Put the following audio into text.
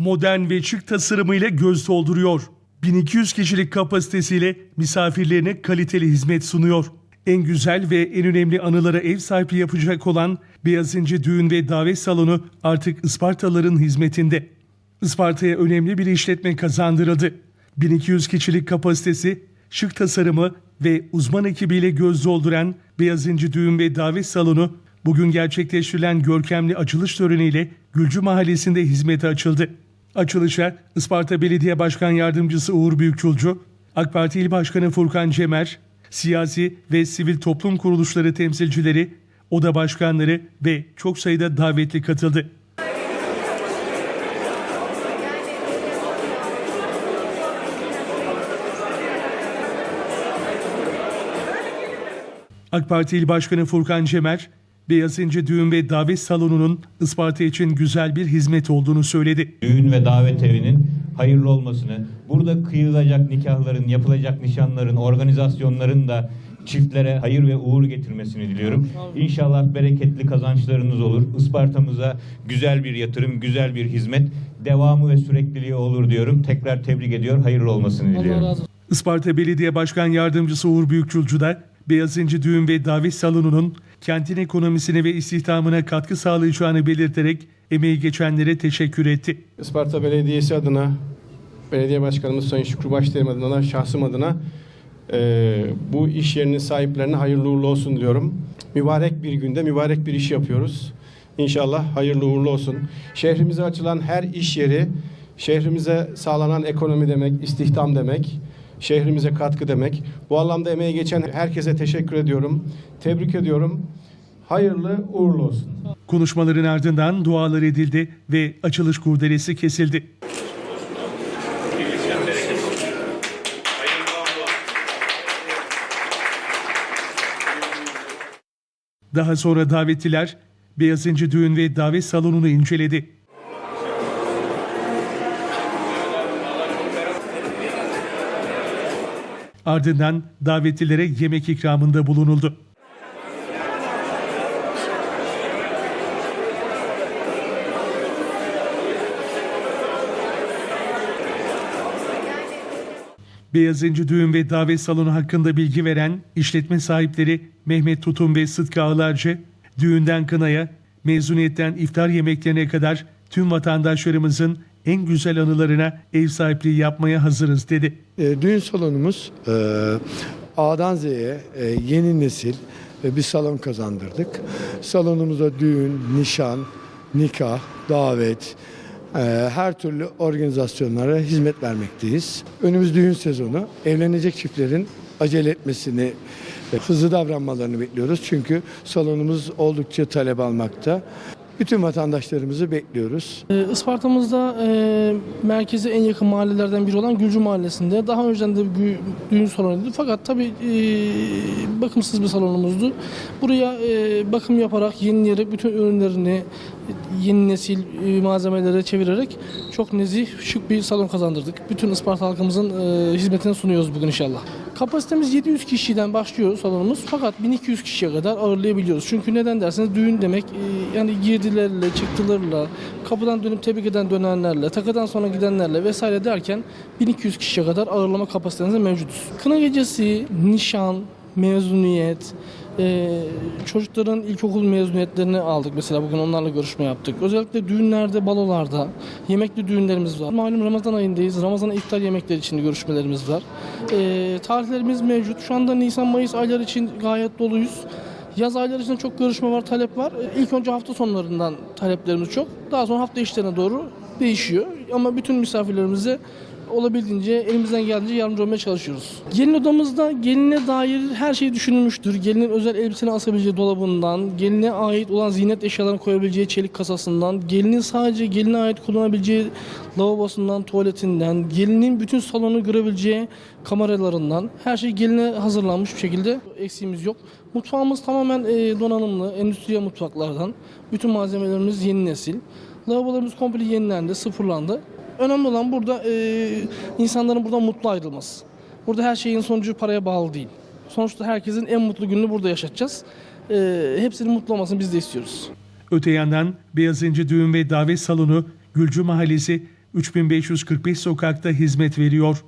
modern ve şık tasarımıyla göz dolduruyor. 1200 kişilik kapasitesiyle misafirlerine kaliteli hizmet sunuyor. En güzel ve en önemli anılara ev sahipliği yapacak olan Beyazıncı Düğün ve Davet Salonu artık Ispartalıların hizmetinde. Isparta'ya önemli bir işletme kazandırıldı. 1200 kişilik kapasitesi, şık tasarımı ve uzman ekibiyle göz dolduran Beyazıncı Düğün ve Davet Salonu bugün gerçekleştirilen görkemli açılış töreniyle Gülcü Mahallesi'nde hizmete açıldı. Açılışa Isparta Belediye Başkan Yardımcısı Uğur Büyükçulcu, AK Parti İl Başkanı Furkan Cemer, siyasi ve sivil toplum kuruluşları temsilcileri, oda başkanları ve çok sayıda davetli katıldı. AK Parti İl Başkanı Furkan Cemer, Beyazıncı Düğün ve Davet Salonu'nun Isparta için güzel bir hizmet olduğunu söyledi. düğün ve davet evinin hayırlı olmasını, burada kıyılacak nikahların, yapılacak nişanların, organizasyonların da çiftlere hayır ve uğur getirmesini diliyorum. İnşallah bereketli kazançlarınız olur. Isparta'mıza güzel bir yatırım, güzel bir hizmet, devamı ve sürekliliği olur diyorum. Tekrar tebrik ediyor, hayırlı olmasını diliyorum. Isparta Belediye Başkan Yardımcısı Uğur Büyükçulcu da Beyazıncı Düğün ve Davet Salonu'nun kentin ekonomisine ve istihdamına katkı sağlayacağını belirterek emeği geçenlere teşekkür etti. Isparta Belediyesi adına, Belediye Başkanımız Sayın Şükrü Başderim adına, şahsım adına eee, bu iş yerinin sahiplerine hayırlı uğurlu olsun diyorum. Mübarek bir günde mübarek bir iş yapıyoruz. İnşallah hayırlı uğurlu olsun. Şehrimize açılan her iş yeri, şehrimize sağlanan ekonomi demek, istihdam demek, şehrimize katkı demek. Bu anlamda emeği geçen herkese teşekkür ediyorum. Tebrik ediyorum. Hayırlı uğurlu olsun. Konuşmaların ardından dualar edildi ve açılış kurdelesi kesildi. Daha sonra davetliler Beyazıncı Düğün ve Davet Salonu'nu inceledi. Ardından davetlilere yemek ikramında bulunuldu. Beyazıncı Düğün ve Davet Salonu hakkında bilgi veren işletme sahipleri Mehmet Tutun ve Sıtkı Ağlarcı, düğünden kınaya, mezuniyetten iftar yemeklerine kadar tüm vatandaşlarımızın en güzel anılarına ev sahipliği yapmaya hazırız dedi. E, düğün salonumuz e, A'dan Z'ye e, yeni nesil e, bir salon kazandırdık. Salonumuzda düğün, nişan, nikah, davet, e, her türlü organizasyonlara hizmet vermekteyiz. Önümüz düğün sezonu. Evlenecek çiftlerin acele etmesini, hızlı davranmalarını bekliyoruz. Çünkü salonumuz oldukça talep almakta. Bütün vatandaşlarımızı bekliyoruz. Ee, Isparta'mızda e, merkeze en yakın mahallelerden biri olan Gülcü Mahallesi'nde daha önceden de bir düğün salonuydu. Fakat tabii e, bakımsız bir salonumuzdu. Buraya e, bakım yaparak, yenileyerek bütün ürünlerini yeni nesil e, malzemelere çevirerek çok nezih, şık bir salon kazandırdık. Bütün Isparta halkımızın e, hizmetini sunuyoruz bugün inşallah. Kapasitemiz 700 kişiden başlıyor salonumuz fakat 1200 kişiye kadar ağırlayabiliyoruz. Çünkü neden derseniz düğün demek e, yani girdilerle, çıktılarla, kapıdan dönüp tebrik eden dönenlerle, takıdan sonra gidenlerle vesaire derken 1200 kişiye kadar ağırlama kapasitemiz mevcutuz. Kına gecesi, nişan, mezuniyet, e, çocukların ilkokul mezuniyetlerini aldık mesela bugün onlarla görüşme yaptık. Özellikle düğünlerde, balolarda yemekli düğünlerimiz var. Malum Ramazan ayındayız. Ramazan iftar yemekleri için görüşmelerimiz var. E, tarihlerimiz mevcut. Şu anda Nisan-Mayıs ayları için gayet doluyuz. Yaz ayları için çok görüşme var, talep var. E, İlk önce hafta sonlarından taleplerimiz çok. Daha sonra hafta içlerine doğru değişiyor. Ama bütün misafirlerimize olabildiğince elimizden geldiğince yardımcı olmaya çalışıyoruz. Gelin odamızda geline dair her şey düşünülmüştür. Gelinin özel elbiseni asabileceği dolabından, geline ait olan ziynet eşyalarını koyabileceği çelik kasasından, gelinin sadece geline ait kullanabileceği lavabosundan, tuvaletinden, gelinin bütün salonu görebileceği kameralarından her şey geline hazırlanmış bir şekilde eksiğimiz yok. Mutfağımız tamamen e, donanımlı, endüstriyel mutfaklardan. Bütün malzemelerimiz yeni nesil. Lavabolarımız komple yenilendi, sıfırlandı. Önemli olan burada e, insanların buradan mutlu ayrılması. Burada her şeyin sonucu paraya bağlı değil. Sonuçta herkesin en mutlu gününü burada yaşatacağız. E, hepsinin mutlu olmasını biz de istiyoruz. Öte yandan Beyazıncı Düğün ve Davet Salonu, Gülcü Mahallesi 3545 sokakta hizmet veriyor.